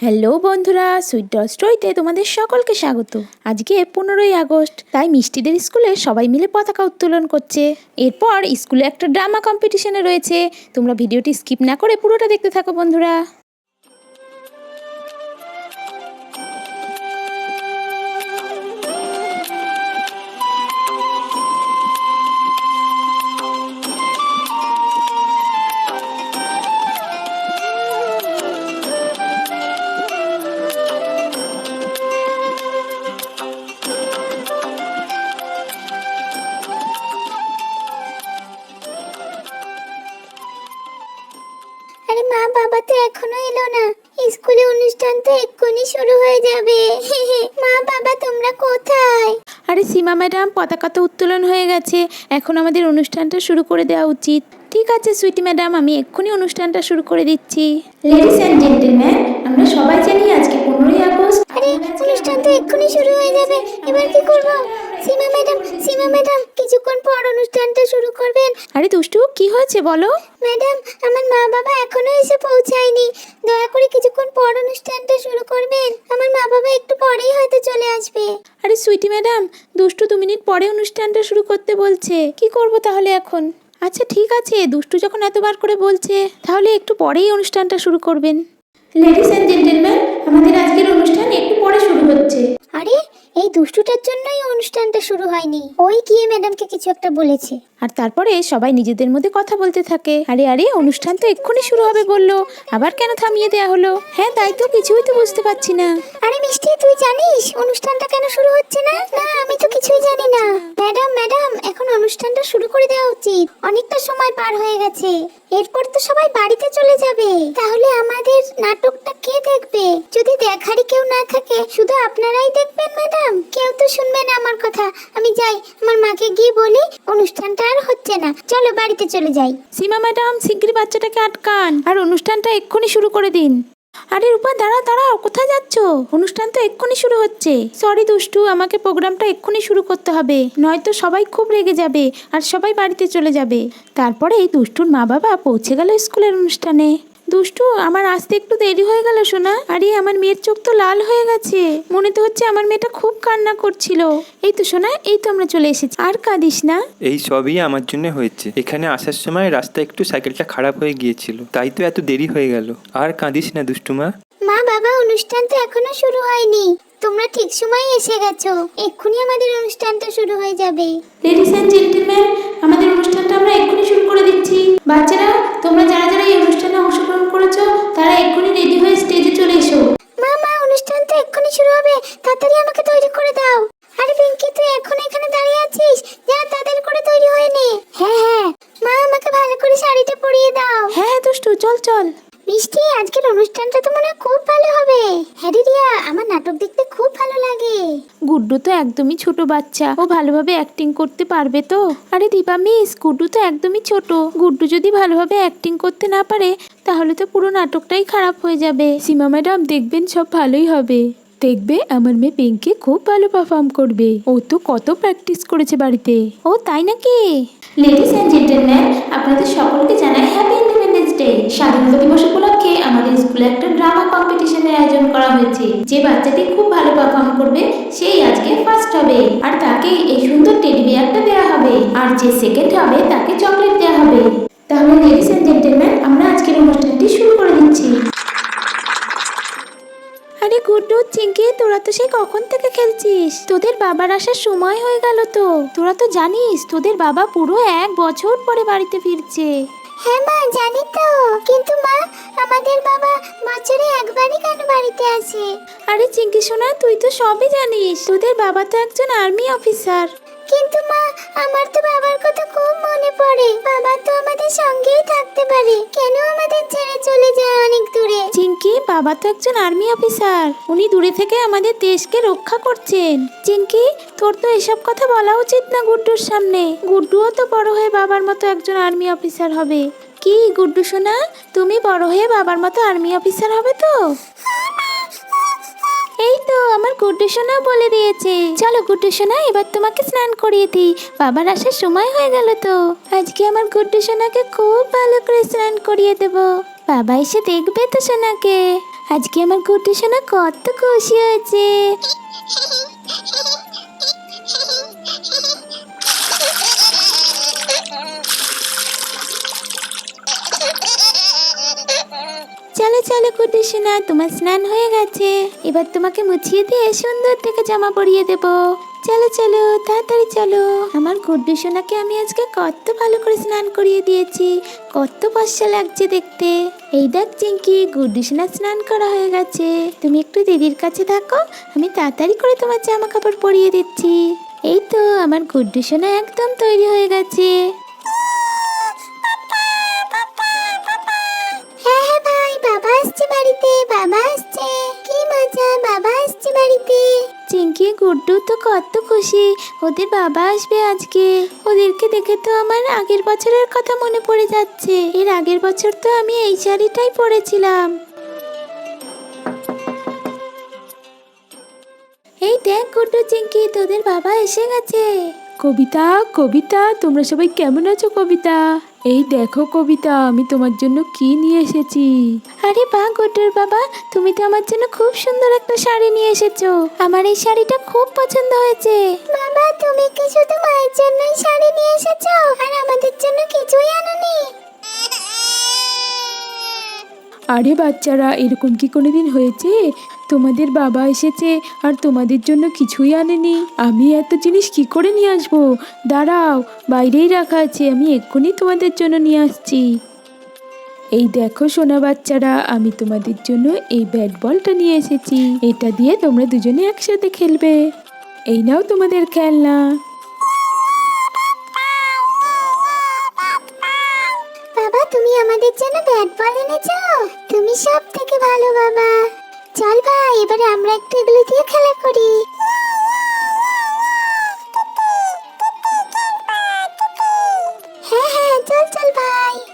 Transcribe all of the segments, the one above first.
Hello বন্ধুরা, sweet স্টোরিতে তোমাদের সকলকে স্বাগত। আজকে পনেরোই আগস্ট, তাই মিষ্টিদের স্কুলে সবাই মিলে পতাকা উত্তোলন করছে। এরপর স্কুলে একটা ড্রামা কম্পিটিশনে রয়েছে। তোমরা ভিডিওটি স্কিপ না করে পুরোটা দেখতে থাকো বন্ধুরা। যাবে। মা বাবা তোমরা কোথায়? আরে সীমা ম্যাডাম পতাকা তো উত্তোলন হয়ে গেছে। এখন আমাদের অনুষ্ঠানটা শুরু করে দেওয়া উচিত। ঠিক আছে সুইটি ম্যাডাম আমি এক্ষুনি অনুষ্ঠানটা শুরু করে দিচ্ছি। লেডিস অ্যান্ড জেন্টেলম্যান আমরা সবাই জানি আজকে পনেরোই আগস্ট। আরে অনুষ্ঠান তো এক্ষুনি শুরু হয়ে যাবে। এবার কি করব? সীমা ম্যাডাম সীমা ম্যাডাম কিছুক্ষণ পর অনুষ্ঠানটা শুরু করবেন। আরে দুষ্টু কি হয়েছে বলো? ম্যাডাম আমার মা বাবা এখনও এসে পৌঁছায়নি। দয়া করে কিছুক্ষণ পর অনুষ্ঠানটা শুরু করবেন। আমার মা বাবা একটু পরেই হয়তো চলে আসবে। আরে সুইটি ম্যাডাম দুষ্টু দু মিনিট পরে অনুষ্ঠানটা শুরু করতে বলছে। কি করব তাহলে এখন? আচ্ছা ঠিক আছে দুষ্টু যখন এতবার করে বলছে তাহলে একটু পরেই অনুষ্ঠানটা শুরু করবেন। লেডিস অ্যান্ড জেন্টেলম্যান আমাদের আজকের অনুষ্ঠান একটু পরে শুরু হচ্ছে। আরে এই দুষ্টুটার জন্যই অনুষ্ঠানটা শুরু হয়নি। ওই গিয়ে ম্যাডামকে কিছু একটা বলেছে। আর তারপরে সবাই নিজেদের মধ্যে কথা বলতে থাকে। আরে আরে অনুষ্ঠান তো এক্ষুনি শুরু হবে বলল। আবার কেন থামিয়ে দেয়া হলো? হ্যাঁ তাই তো কিছুই তো বুঝতে পারছি না। আরে মিষ্টি তুই জানিস অনুষ্ঠানটা কেন শুরু হচ্ছে না? না আমি তো কিছুই জানি না। ম্যাডাম ম্যাডাম এখন অনুষ্ঠানটা শুরু করে দেওয়া উচিত। অনেকটা সময় পার হয়ে গেছে। এরপর তো সবাই বাড়িতে চলে যাবে। তাহলে আমাদের নাটকটা কে দেখবে? যদি দেখারই কেউ না থাকে শুধু আপনারাই দেখবেন ম্যাডাম? কেউ তো শুনবে না আমার কথা। আমি যাই, আমার মাকে গিয়ে বলি, অনুষ্ঠানটা আর হচ্ছে না। চলো বাড়িতে চলে যাই। সীমা ম্যাডাম, শিগগিরই বাচ্চাটাকে আটকান। আর অনুষ্ঠানটা এক্ষুনি শুরু করে দিন। আরে রূপা দাঁড়া দাঁড়াও, কোথায় যাচ্ছ? অনুষ্ঠান তো এক্ষুনি শুরু হচ্ছে। সরি দুষ্টু, আমাকে প্রোগ্রামটা এক্ষুনি শুরু করতে হবে। নয়তো সবাই খুব রেগে যাবে, আর সবাই বাড়িতে চলে যাবে। তারপরে এই দুষ্টুর মা বাবা পৌঁছে গেল স্কুলের অনুষ্ঠানে। দুষ্টু আমার আসতে একটু দেরি হয়ে গেল সোনা। আরে আমার মেয়ের চোখ তো লাল হয়ে গেছে। মনে তো হচ্ছে আমার মেয়েটা খুব কান্না করছিল। এই তো সোনা এই তো আমরা চলে এসেছি। আর কাঁদিস না। এই সবই আমার জন্য হয়েছে। এখানে আসার সময় রাস্তা একটু সাইকেলটা খারাপ হয়ে গিয়েছিল। তাই তো এত দেরি হয়ে গেল। আর কাঁদিস না দুষ্টুমা মা। বাবা অনুষ্ঠান তো এখনও শুরু হয়নি। তোমরা ঠিক সময় এসে গেছো। এক্ষুনি আমাদের অনুষ্ঠানটা শুরু হয়ে যাবে। লেডিস অ্যান্ড জেন্টলম্যান আমাদের অনুষ্ঠানটা আমরা এক্ষুনি শুরু করে দিচ্ছি। বাচ্চারা, তোমরা যারা যারা এই অনুষ্ঠানে অংশগ্রহণ করেছ, তারা এক্ষুনি রেডি হয়ে স্টেজে চলে এসো মা মা অনুষ্ঠান তো এক্ষুনি শুরু হবে তাড়াতাড়ি আমাকে তৈরি করে দাও আরে পিঙ্কি তুই এখন এখানে দাঁড়িয়ে আছিস যা তাদের করে তৈরি হয়ে নে হ্যাঁ হ্যাঁ মা আমাকে ভালো করে শাড়িটা পরিয়ে দাও হ্যাঁ হ্যাঁ দুষ্টু চল চল মিষ্টি আজকের অনুষ্ঠানটা তো মনে হয় খুব ভালো হবে হ্যাঁ রিয়া আমার নাটক দেখতে খুব ভালো লাগে গুড্ডু তো একদমই ছোট বাচ্চা। ও ভালোভাবে অ্যাক্টিং করতে পারবে তো? আরে দীপা মিস গুড্ডু তো একদমই ছোট। গুড্ডু যদি ভালোভাবে অ্যাক্টিং করতে না পারে, তাহলে তো পুরো নাটকটাই খারাপ হয়ে যাবে। সীমা ম্যাডাম, দেখবেন সব ভালোই হবে। দেখবে, আমার মেয়ে পিঙ্কি খুব ভালো পারফর্ম করবে। ও তো কত প্র্যাকটিস করেছে বাড়িতে। ও তাই নাকি? লেডিস অ্যান্ড জেন্টেলম্যান আপনাদের সকলকে জানাই হ্যাপি ডে স্বাধীনতা দিবস উপলক্ষে আমাদের স্কুলে একটা ড্রামা কম্পিটিশনের আয়োজন করা হয়েছে। যে বাচ্চাটি খুব ভালো পারফর্ম করবে, সেই আজকে ফার্স্ট হবে। আর তাকে এই সুন্দর টেডি বিয়ারটা দেওয়া হবে। আর যে সেকেন্ড হবে, তাকে চকলেট দেওয়া হবে। তাহলে লেডিস অ্যান্ড জেন্টেলম্যান আমরা আজকের অনুষ্ঠানটি শুরু করে দিচ্ছি। আরে গুড্ডু, চিঙ্কি, তোরা তো সেই কখন থেকে খেলছিস? তোদের বাবার আসার সময় হয়ে গেল তো। তোরা তো জানিস, তোদের বাবা পুরো এক বছর পরে বাড়িতে ফিরছে। হ্যাঁ মা, জানি তো। কিন্তু মা, আমাদের বাবা বছরে একবারই কেন বাড়িতে আসে? আরে চিঙ্কি শোনা তুই তো সবই জানিস। তোদের বাবা তো একজন আর্মি অফিসার। কিন্তু মা আমার তো বাবার কথা খুব মনে পড়ে। বাবা তো আমাদের সঙ্গেই থাকতে পারে। কেন আমাদের ছেড়ে চলে যায় অনেক দূরে? চিঙ্কি বাবা তো একজন আর্মি অফিসার। উনি দূরে থেকে আমাদের দেশকে রক্ষা করছেন। চিঙ্কি তোর তো এসব কথা বলা উচিত না গুড্ডুর সামনে। গুড্ডুও তো বড় হয়ে বাবার মতো একজন আর্মি অফিসার হবে। কি গুড্ডু সোনা? তুমি বড় হয়ে বাবার মতো আর্মি অফিসার হবে তো? এই তো, আমার গুড্ডু সোনা বলে দিয়েছে। চলো গুড্ডু সোনা, এবার তোমাকে স্নান করিয়ে দিই। বাবার আসার সময় হয়ে গেল তো। আজকে আমার গুড্ডু সোনাকে খুব ভালো করে স্নান করিয়ে দেবো। বাবা এসে দেখবে তো সোনাকে। আজকে আমার গুড্ডু সোনা কত খুশি হয়েছে। চলো গুড্ডু সোনা, তোমার স্নান হয়ে গেছে। এবার তোমাকে মুছিয়ে দিয়ে সুন্দর থেকে জামা পরিয়ে দেব। চলো চলো, তাড়াতাড়ি চলো। আমার গুড্ডু সোনাকে আমি আজকে কত ভালো করে স্নান করিয়ে দিয়েছি। কত ফর্সা লাগছে দেখতে। এই দেখ চিঙ্কি গুড্ডু সোনা স্নান করা হয়ে গেছে। তুমি একটু দিদির কাছে থাকো, আমি তাড়াতাড়ি করে তোমার জামা কাপড় পরিয়ে দিচ্ছি। এই তো, আমার গুড্ডু সোনা একদম তৈরি হয়ে গেছে। গুড্ডু তো কত খুশি। ওদের বাবা আসবে আজকে। ওদেরকে দেখে তো আমার আগের বছরের কথা মনে পড়ে যাচ্ছে। এর আগের বছর তো আমি এই শাড়িটাই পরেছিলাম। এই দেখ গুড্ডু চিঙ্কি তোদের বাবা এসে গেছে। কবিতা কবিতা, তোমরা সবাই কেমন আছো কবিতা? এই দেখো কবিতা আমি তোমার জন্য কি নিয়ে এসেছি? আরে বা গোটার বাবা তুমি তো আমার জন্য খুব সুন্দর একটা শাড়ি নিয়ে এসেছ। আমার এই শাড়িটা খুব পছন্দ হয়েছে। বাবা তুমি কি শুধু মায়ের জন্যই শাড়ি নিয়ে এসেছ? আর আমাদের জন্য কিছুই আনোনি? আরে বাচ্চারা, এরকম কি কোনোদিন হয়েছে? তোমাদের বাবা এসেছে আর তোমাদের জন্য কিছুই আনেনি। আমি এত জিনিস কি করে নিয়ে আসব? দাঁড়াও, বাইরেই রাখা আছে, আমি এক্ষুনি তোমাদের জন্য নিয়ে আসছি। এই দেখো সোনা বাচ্চারা, আমি তোমাদের জন্য এই ব্যাট বলটা নিয়ে এসেছি। এটা দিয়ে তোমরা দুজনে একসাথে খেলবে। এই নাও তোমাদের খেলনা। তুমি আমাদের জন্য ব্যাট বল এনেছো তুমি সব থেকে ভালো বাবা। চল ভাই, এবারে আমরা একটু এগুলো দিয়ে খেলা করি। হ্যাঁ হ্যাঁ চল চল ভাই।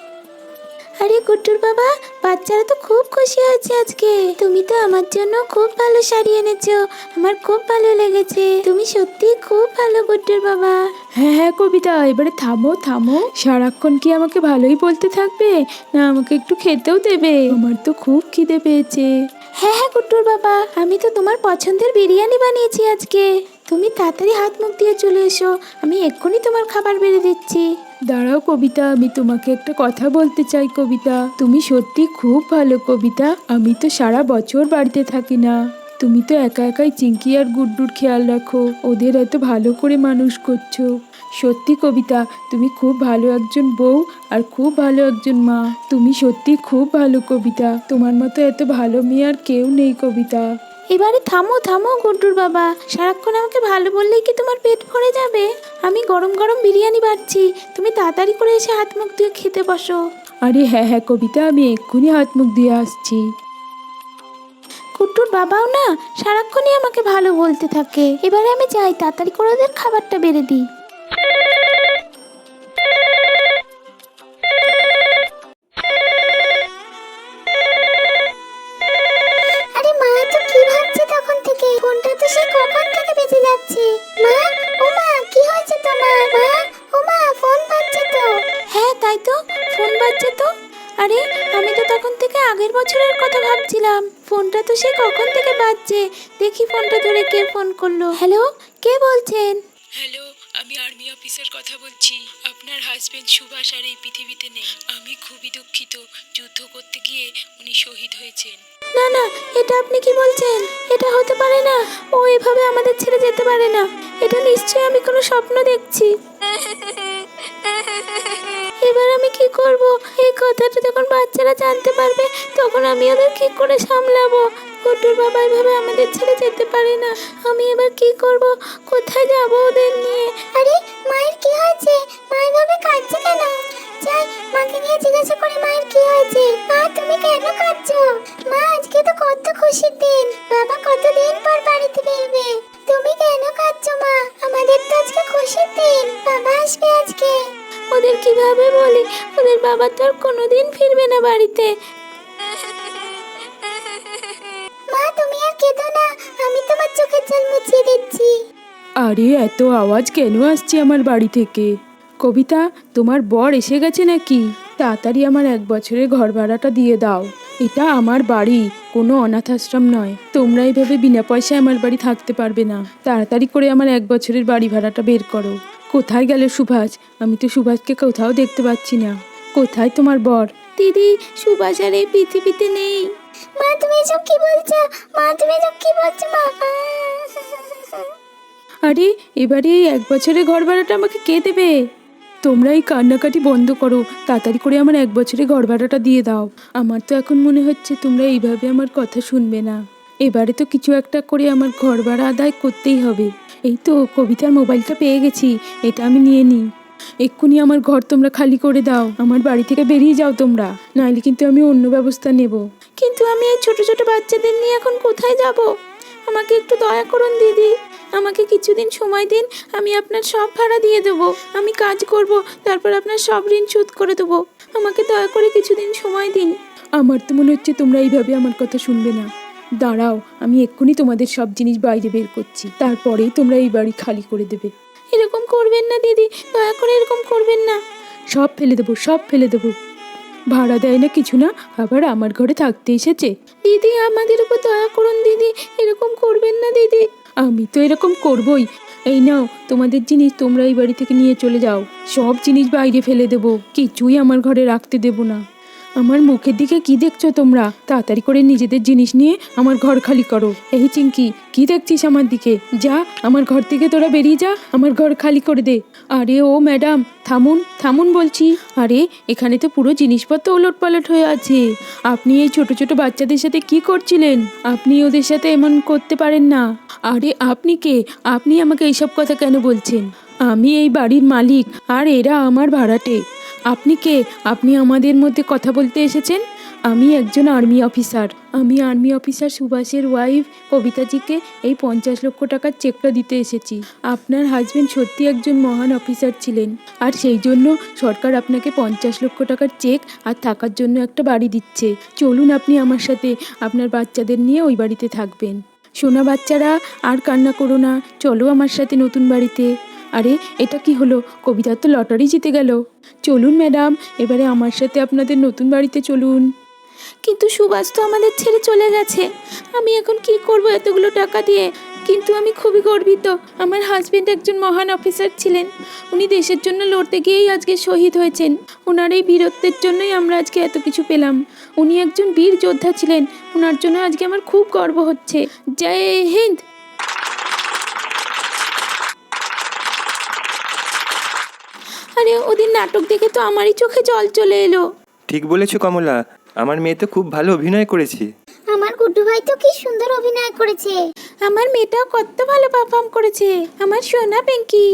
গুড্ডুর বাবা বাচ্চারা তো খুব খুশি হয়েছে আজকে। তুমি তো আমার জন্য খুব ভালো শাড়ি এনেছো আমার খুব ভালো লেগেছে। তুমি সত্যি খুব ভালো গুড্ডুর বাবা। হ্যাঁ হ্যাঁ কবিতা এবারে থামো থামো। সারাক্ষণ কি আমাকে ভালোই বলতে থাকবে? না আমাকে একটু খেতেও দেবে। আমার তো খুব খিদে পেয়েছে। হ্যাঁ হ্যাঁ গুড্ডুর বাবা আমি তো তোমার পছন্দের বিরিয়ানি বানিয়েছি আজকে। তুমি তাড়াতাড়ি হাত মুখ দিয়ে চলে এসো আমি এক্ষুনি তোমার খাবার বেড়ে দিচ্ছি। দাঁড়াও কবিতা, আমি তোমাকে একটা কথা বলতে চাই কবিতা। তুমি সত্যি খুব ভালো কবিতা, আমি তো সারা বছর বাড়িতে থাকি না। তুমি তো একা একাই চিঙ্কি আর গুড্ডুর খেয়াল রাখো, ওদের এত ভালো করে মানুষ করছ। সত্যি কবিতা, তুমি খুব ভালো একজন বউ আর খুব ভালো একজন মা। তুমি সত্যি খুব ভালো কবিতা, তোমার মতো এত ভালো মেয়ে আর কেউ নেই কবিতা। এবারে থামো থামো গুড্ডুর বাবা। সারাক্ষণ আমাকে ভালো বললেই কি তোমার পেট ভরে যাবে? আমি গরম গরম বিরিয়ানি বাড়ছি তুমি তাড়াতাড়ি করে এসে হাত মুখ দিয়ে খেতে বসো। আরে হ্যাঁ হ্যাঁ কবিতা আমি এক্ষুনি হাত মুখ দিয়ে আসছি। কুট্টুর বাবাও না সারাক্ষণই আমাকে ভালো বলতে থাকে। এবারে আমি চাই তাড়াতাড়ি করে ওদের খাবারটা বেড়ে দিই। আরে আমি তো তখন থেকে আগের বছরের কথা ভাবছিলাম। ফোনটা তো সে কখন থেকে বাজছে? দেখি ফোনটা ধরে কে ফোন করল। হ্যালো কে বলছেন? হ্যালো আমি আর্মি অফিসার কথা বলছি। আপনার হাজবেন্ড সুভাষ আর এই পৃথিবীতে নেই। আমি খুবই দুঃখিত। যুদ্ধ করতে গিয়ে উনি শহীদ হয়েছেন। না না এটা আপনি কি বলছেন? এটা হতে পারে না। ও এভাবে আমাদের ছেড়ে যেতে পারে না। এটা নিশ্চয়ই আমি কোনো স্বপ্ন দেখছি। কি করব? এই কথাটা যখন বাচ্চারা জানতে পারবে, তখন আমি ওদের কি করে সামলাবো? গুড্ডুর বাবা এভাবে আমাদের ছেড়ে যেতে পারে না। আমি এবার কি করব? কোথায় যাব ওদের নিয়ে? আরে, মায়ের কি হয়েছে? মা এভাবে কাঁদছে কেন? যাই, মাকে গিয়ে জিজ্ঞাসা করি মায়ের কি হয়েছে। মা, তুমি কেন কাঁদছো? মা, আজকে তো কত খুশির দিন। বাবা কতদিন পর বাড়িতে ফিরবে? তুমি কেন বাবা তো আর কোনোদিন ফিরবে না বাড়িতে। মা তুমি আর কেঁদো না আমি তোমার চোখের জল মুছিয়ে দিচ্ছি। আরে এত আওয়াজ কেন আসছে আমার বাড়ি থেকে? কবিতা তোমার বর এসে গেছে নাকি? তাড়াতাড়ি আমার এক বছরের ঘর ভাড়াটা দিয়ে দাও। এটা আমার বাড়ি কোনো অনাথ আশ্রম নয়। তোমরা এইভাবে বিনা পয়সায় আমার বাড়ি থাকতে পারবে না। তাড়াতাড়ি করে আমার এক বছরের বাড়ি ভাড়াটা বের করো। কোথায় গেল সুভাষ? আমি তো সুভাষকে কোথাও দেখতে পাচ্ছি না। কোথায় তোমার বর? দিদি সুভাষ আর এই পৃথিবীতে নেই। মা তুমি এসব কি বলছো? মা তুমি এসব কি বলছো মা? আরে এবারে এই এক বছরের ঘর ভাড়াটা আমাকে কে দেবে? তোমরা এই কান্নাকাটি বন্ধ করো। তাড়াতাড়ি করে আমার এক বছরের ঘর ভাড়াটা দিয়ে দাও। আমার তো এখন মনে হচ্ছে তোমরা এইভাবে আমার কথা শুনবে না। এবারে তো কিছু একটা করে আমার ঘর ভাড়া আদায় করতেই হবে। এই তো কবিতার মোবাইলটা পেয়ে গেছি। এটা আমি নিয়ে নিই। এক্ষুনি আমার ঘর তোমরা খালি করে দাও। আমার বাড়ি থেকে বেরিয়ে যাও তোমরা। নাইলে কিন্তু আমি অন্য ব্যবস্থা নেব। কিন্তু আমি এই ছোট ছোট বাচ্চাদের নিয়ে এখন কোথায় যাব? আমাকে একটু দয়া করুন দিদি। আমাকে কিছুদিন সময় দিন আমি আপনার সব ভাড়া দিয়ে দেবো। আমি কাজ করব তারপর আপনার সব ঋণ শোধ করে দেবো। আমাকে দয়া করে কিছুদিন সময় দিন। আমার তো মনে হচ্ছে তোমরা এইভাবে আমার কথা শুনবে না। দাঁড়াও আমি এক্ষুনি তোমাদের সব জিনিস বাইরে বের করছি। তারপরেই তোমরা এই বাড়ি খালি করে দেবে। এরকম করবেন না, দিদি। দয়া করে এরকম করবেন না। সব ফেলে দেবো, সব ফেলে দেবো। ভাড়া দেয় না কিছু না, আবার আমার ঘরে থাকতে এসেছে। দিদি, আমাদের উপর দয়া করুন, দিদি। এরকম করবেন না, দিদি। আমি তো এরকম করবই। এই নাও, তোমাদের জিনিস তোমরা এই বাড়ি থেকে নিয়ে চলে যাও। সব জিনিস বাইরে ফেলে দেবো। কিছুই আমার ঘরে রাখতে দেবো না। আমার মুখের দিকে কি দেখছ তোমরা? তাড়াতাড়ি করে নিজেদের জিনিস নিয়ে আমার ঘর খালি করো। এই চিঙ্কি কি দেখছিস আমার দিকে? যা, আমার ঘর থেকে তোরা বেরিয়ে যা, আমার ঘর খালি করে দে। আরে ও ম্যাডাম, থামুন থামুন বলছি। আরে, এখানে তো পুরো জিনিসপত্র ওলট পালট হয়ে আছে। আপনি এই ছোট ছোট বাচ্চাদের সাথে কি করছিলেন? আপনি ওদের সাথে এমন করতে পারেন না। আরে, আপনি কে? আপনি আমাকে এইসব কথা কেন বলছেন? আমি এই বাড়ির মালিক, আর এরা আমার ভাড়াটে। আপনি কে? আপনি আমাদের মধ্যে কথা বলতে এসেছেন? আমি একজন আর্মি অফিসার। আমি আর্মি অফিসার সুভাষের ওয়াইফ কবিতাজিকে এই পঞ্চাশ লক্ষ টাকার চেকটা দিতে এসেছি। আপনার হাজবেন্ড সত্যি একজন মহান অফিসার ছিলেন। আর সেই জন্য সরকার আপনাকে পঞ্চাশ লক্ষ টাকার চেক আর থাকার জন্য একটা বাড়ি দিচ্ছে। চলুন আপনি আমার সাথে আপনার বাচ্চাদের নিয়ে ওই বাড়িতে থাকবেন। সোনা বাচ্চারা, আর কান্না করো না। চলো আমার সাথে নতুন বাড়িতে। আরে, এটা কি হলো? কবিতার তো লটারি জিতে গেল। চলুন, ম্যাডাম, এবারে আমার সাথে আপনাদের নতুন বাড়িতে চলুন। কিন্তু সুভাষ তো আমাদের ছেড়ে চলে গেছে। আমি এখন কি করব এতগুলো টাকা দিয়ে? কিন্তু আমি খুবই গর্বিত। আমার হাজবেন্ড একজন মহান অফিসার ছিলেন। উনি দেশের জন্য লড়তে গিয়েই আজকে শহীদ হয়েছেন। ওনার এই বীরত্বের জন্যই আমরা আজকে এত কিছু পেলাম। উনি একজন বীর যোদ্ধা ছিলেন। ওনার জন্য আজকে আমার খুব গর্ব হচ্ছে। জয় হিন্দ! আরে ওদের নাটক দেখে তো আমারই চোখে জল চলে এলো। ঠিক বলেছ কমলা আমার মেয়ে তো খুব ভালো অভিনয় করেছে। আমার গুড্ডু ভাই তো কি সুন্দর অভিনয় করেছে। আমার মেয়েটাও কত ভালো পারফর্ম করেছে আমার সোনা পিঙ্কি।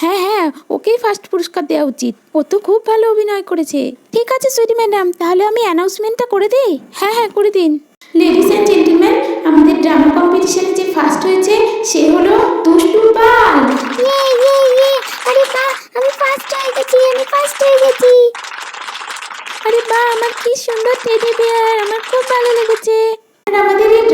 হ্যাঁ হ্যাঁ ওকেই ফার্স্ট পুরস্কার দেওয়া উচিত ও তো খুব ভালো অভিনয় করেছে। ঠিক আছে সুইটি ম্যাডাম তাহলে আমি অ্যানাউন্সমেন্টটা করে দিই? হ্যাঁ হ্যাঁ করে দিন। লেডিস অ্যান্ড জেন্টলম্যান আমাদের ড্রামা কম্পিটিশনে যে ফার্স্ট হয়েছে সে হলো দুষ্টু পাল। ইয়ে ইয়ে ইয়ে আরে বা আমি ফার্স্ট হয়ে গেছি আমি ফার্স্ট হয়ে গেছি। আরে বা আমার কি সুন্দর টেডি বিয়ার আমার খুব ভালো লেগেছে। আর আমাদের এই